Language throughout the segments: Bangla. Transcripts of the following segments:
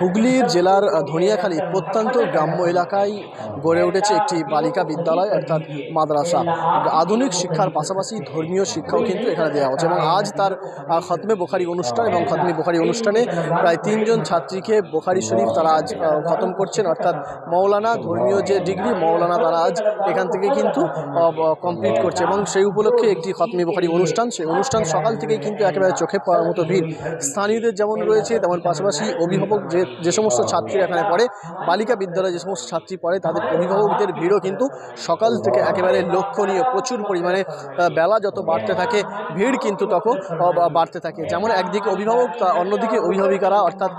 হুগলির জেলার ধনিয়াখালী প্রত্যন্ত গ্রাম্য এলাকায় গড়ে উঠেছে একটি বালিকা বিদ্যালয়, অর্থাৎ মাদ্রাসা। আধুনিক শিক্ষার পাশাপাশি ধর্মীয় শিক্ষাও কিন্তু এখানে দেওয়া হচ্ছে এবং আজ তার খতমে বোখারি অনুষ্ঠান এবং খতমে বোখারি অনুষ্ঠানে প্রায় তিনজন ছাত্রীকে বোখারি শরীফ তারা আজ খতম করছেন। অর্থাৎ মৌলানা ধর্মীয় যে ডিগ্রি মৌলানা তারা আজ এখান থেকে কিন্তু কমপ্লিট করছে এবং সেই উপলক্ষে একটি খতমে বোখারি অনুষ্ঠান। সেই অনুষ্ঠান সকাল থেকেই কিন্তু একেবারে চোখে পড়ার মতো ভিড়। স্থানীয়দের যেমন রয়েছে, তেমন পাশাপাশি অভিভাবক যে যে সমস্ত ছাত্রী এখানে পড়ে, বালিকা বিদ্যালয়ে যে সমস্ত ছাত্রী পড়ে, তাদের অভিভাবকদের ভিড়ও কিন্তু সকাল থেকে একেবারে লক্ষণীয়, প্রচুর পরিমাণে বেলা যত বাড়তে থাকে, ভিড় কিন্তু তখন বাড়তে থাকে। যেমন একদিকে অভিভাবক অন্যদিকে অভিভাবিকারা, অর্থাৎ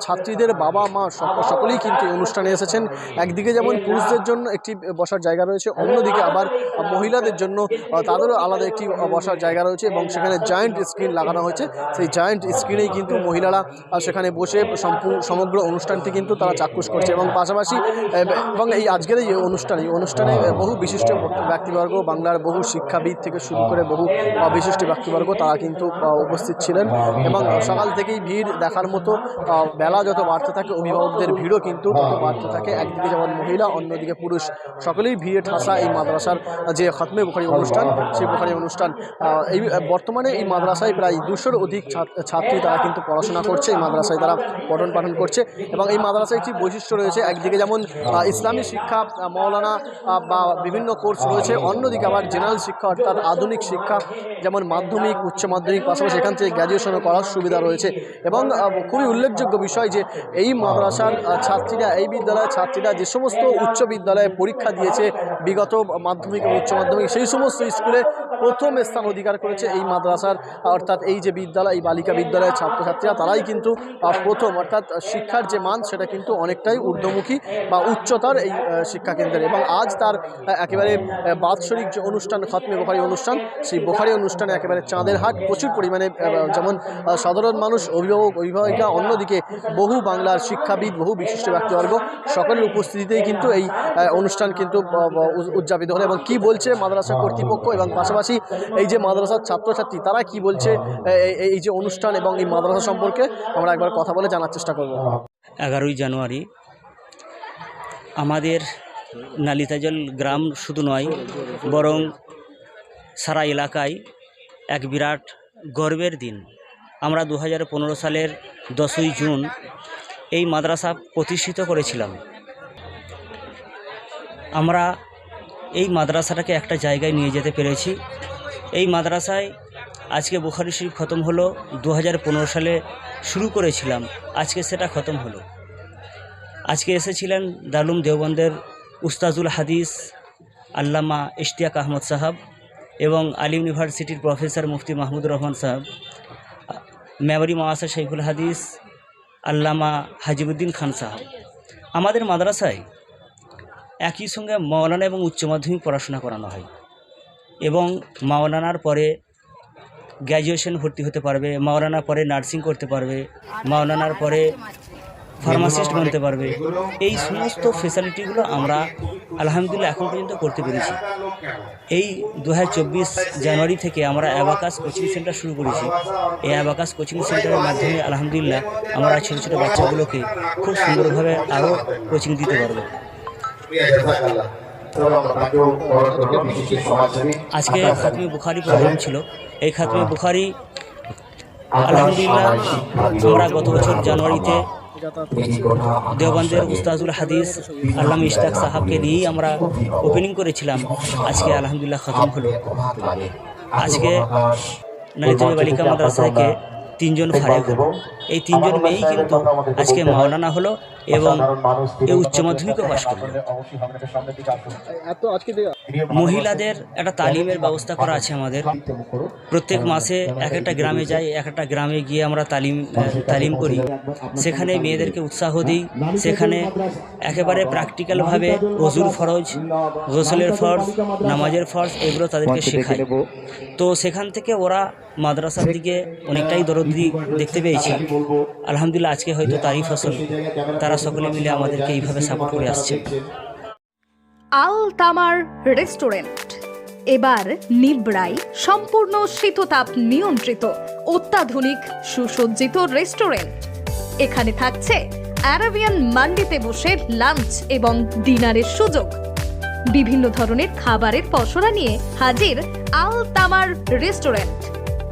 ছাত্রীদের বাবা, মা সক- সকলেই কিন্তু অনুষ্ঠানে এসেছেন। একদিকে যেমন পুরুষদের জন্য একটি বসার জায়গা রয়েছে, অন্যদিকে আবার মহিলাদের জন্য তাদেরও আলাদা একটি বসার জায়গা রয়েছে এবং সেখানে জায়েন্ট স্ক্রিন লাগানো হয়েছে। সেই জায়েন্ট স্ক্রিনেই কিন্তু মহিলারা সেখানে বসে সম্পূর্ণ, সমগ্র অনুষ্ঠানটি কিন্তু তারা চাক্ষুষ করছে এবং পাশাপাশি এবং এই আজকের এই অনুষ্ঠান, এই অনুষ্ঠানে বহু বিশিষ্ট ব্যক্তিবর্গ, বাংলার বহু শিক্ষাবিদ থেকে শুরু করে বহু বিশিষ্ট ব্যক্তিবর্গ তারা কিন্তু উপস্থিত ছিলেন এবং সকাল থেকেই ভিড় দেখার মতো বেলা যত বাড়তে থাকে, অভিভাবকদের ভিড়ও কিন্তু তত বাড়তে থাকে। একদিকে যেমন মহিলা, অন্যদিকে পুরুষ। সকলেই ভিড়ে, ঠাসা এই মাদ্রাসার যে খতমে বুখারি অনুষ্ঠান, সেই বুখারি অনুষ্ঠান এই, বর্তমানে এই মাদ্রাসায় প্রায় দুশোর অধিক ছাত্রী তারা কিন্তু পড়াশোনা করছে। এই মাদ্রাসায় তারা পঠন পাঠন করছে এবং এই মাদ্রাসায় একটি বৈশিষ্ট্য রয়েছে। একদিকে যেমন ইসলামী শিক্ষা মৌলানা বা বিভিন্ন কোর্স রয়েছে। অন্যদিকে আবার জেনারেল শিক্ষা অর্থাৎ আধুনিক শিক্ষা, যেমন মাধ্যমিক, উচ্চ মাধ্যমিক, পাশাপাশি এখান থেকে গ্র্যাজুয়েশনও করার সুবিধা রয়েছে। এবং খুবই উল্লেখযোগ্য বিষয় যে এই মাদ্রাসার ছাত্রীরা, এই বিদ্যালয়ের ছাত্রীরা যে সমস্ত উচ্চ বিদ্যালয়ে পরীক্ষা দিয়েছে, বিগত মাধ্যমিক এবং উচ্চ মাধ্যমিক, সেই সমস্ত স্কুলে প্রথম স্থান অধিকার করেছে এই মাদ্রাসার অর্থাৎ এই যে বিদ্যালয় এই বালিকা বিদ্যালয়ের ছাত্রছাত্রীরা তারাই কিন্তু প্রথম অর্থাৎ শিক্ষার যে মান সেটা কিন্তু অনেকটাই ঊর্ধ্বমুখী বা উচ্চতার এই আহ, শিক্ষা কেন্দ্রের এবং আজ তার একেবারে বাৎসরিক যে অনুষ্ঠান খতমে বোখারি অনুষ্ঠান সেই বোখারি অনুষ্ঠানে একেবারে চাঁদের হাট প্রচুর পরিমাণে যেমন সাধারণ মানুষ অভিভাবক অভিভাবিকা অন্যদিকে বহু বাংলার শিক্ষাবিদ বহু বিশিষ্ট ব্যক্তিবর্গ সকলের উপস্থিতিতেই কিন্তু এই অনুষ্ঠান কিন্তু উদযাপিত হলো। এবং কি বলছে মাদ্রাসা কর্তৃপক্ষ? এবং পাশাপাশি এই যে মাদ্রাসার ছাত্রছাত্রী, তারা কি বলছে এই যে অনুষ্ঠান এবং এই মাদ্রাসা সম্পর্কে আমরা একবার কথা বলে জানার চেষ্টা করব। এগারোই জানুয়ারি, আমাদের নালিতাজল গ্রাম শুধু নয়, বরং সারা এলাকায় এক বিরাট গর্বের দিন। আমরা দু হাজার পনেরো সালের দশই জুন এই মাদ্রাসা প্রতিষ্ঠিত করেছিলাম। আমরা এই মাদ্রাসাটাকে একটা জায়গায় নিয়ে যেতে পেরেছি। এই মাদ্রাসায় আজকে বুখারি শরীফ খতম হলো দু হাজার পনেরো সালে শুরু করেছিলাম। আজকে সেটা খতম হলো। আজকে এসেছিলেন দারুম দেওবন্দের উস্তাজুল হাদিস, আল্লামা ইশতিয়াক আহমদ সাহাব এবং আলী ইউনিভার্সিটির প্রফেসর মুফতি মাহমুদুর রহমান সাহেব, মেমরি মাসা শৈখুল হাদিস, আল্লামা হাজিবুদ্দিন খান সাহাব। আমাদের মাদ্রাসায় একই সঙ্গে মাওলানা এবং উচ্চ মাধ্যমিক পড়াশোনা করানো হয়। এবং মাওলানার পরে গ্র্যাজুয়েশন ভর্তি হতে পারবে, মাওলানার পরে নার্সিং করতে পারবে, মাওলানার পরে ফার্মাসিস্ট বনতে পারবে। এই সমস্ত ফেসিলিটিগুলো আমরা আলহামদুলিল্লাহ এখন পর্যন্ত করতে পেরেছি। এই দু হাজার চব্বিশ জানুয়ারি থেকে আমরা অ্যাবাকাস কোচিং সেন্টার শুরু করেছি। এই অ্যাবাকাস কোচিং সেন্টারের মাধ্যমে আলহামদুলিল্লাহ আমরা ছোটো ছোটো বাচ্চাগুলোকে খুব সুন্দরভাবে আরও কোচিং দিতে পারব। আজকে খাতমি বুখারি প্রোগ্রাম ছিল। এই খাতমি বুখারি আলহামদুলিল্লাহ আমরা গত বছর জানুয়ারিতে দেওবন্দের উস্তাজুল হাদিস আল্লাম ইশতাক সাহাবকে নিয়েই আমরা ওপেনিং করেছিলাম। আজকে আলহামদুলিল্লাহ খতম হলো। আজকে নালিতমি বালিকা মাদ্রাসা থেকে তিনজন ফারেক হলো। এই তিনজন মেয়েই কিন্তু আজকে মাওলানা হলো এবং এই উচ্চ মাধ্যমিকও পাশ করল মহিলাদের একটা তালিমের ব্যবস্থা করা আছে আমাদের। প্রত্যেক মাসে এক একটা গ্রামে যাই এক একটা গ্রামে গিয়ে আমরা তালিম তালিম করি। সেখানে মেয়েদেরকে উৎসাহ দিই। সেখানে একেবারে প্র্যাকটিক্যালভাবে অজুর ফরজ গোসলের ফরজ নামাজের ফরজ এগুলো তাদেরকে শেখাই। তো সেখান থেকে ওরা মাদ্রাসার দিকে অনেকটাই দরদি দেখতে পেয়েছি। আলহামদুলিল্লাহ, আজকে হয়তো তারই ফসল। তারা সকলে মিলে আমাদেরকে এইভাবে সাপোর্ট করে আসছে। আল তামার রেস্টুরেন্ট। এবার নিবড়াই সম্পূর্ণ শীততাপ নিয়ন্ত্রিত, অত্যাধুনিক, সুসজ্জিত রেস্টুরেন্ট। এখানে থাকছে অ্যারাবিয়ান মান্ডিতে বসে লাঞ্চ এবং ডিনারের সুযোগ। বিভিন্ন ধরনের খাবারের পসরা নিয়ে হাজির আল তামার রেস্টুরেন্ট।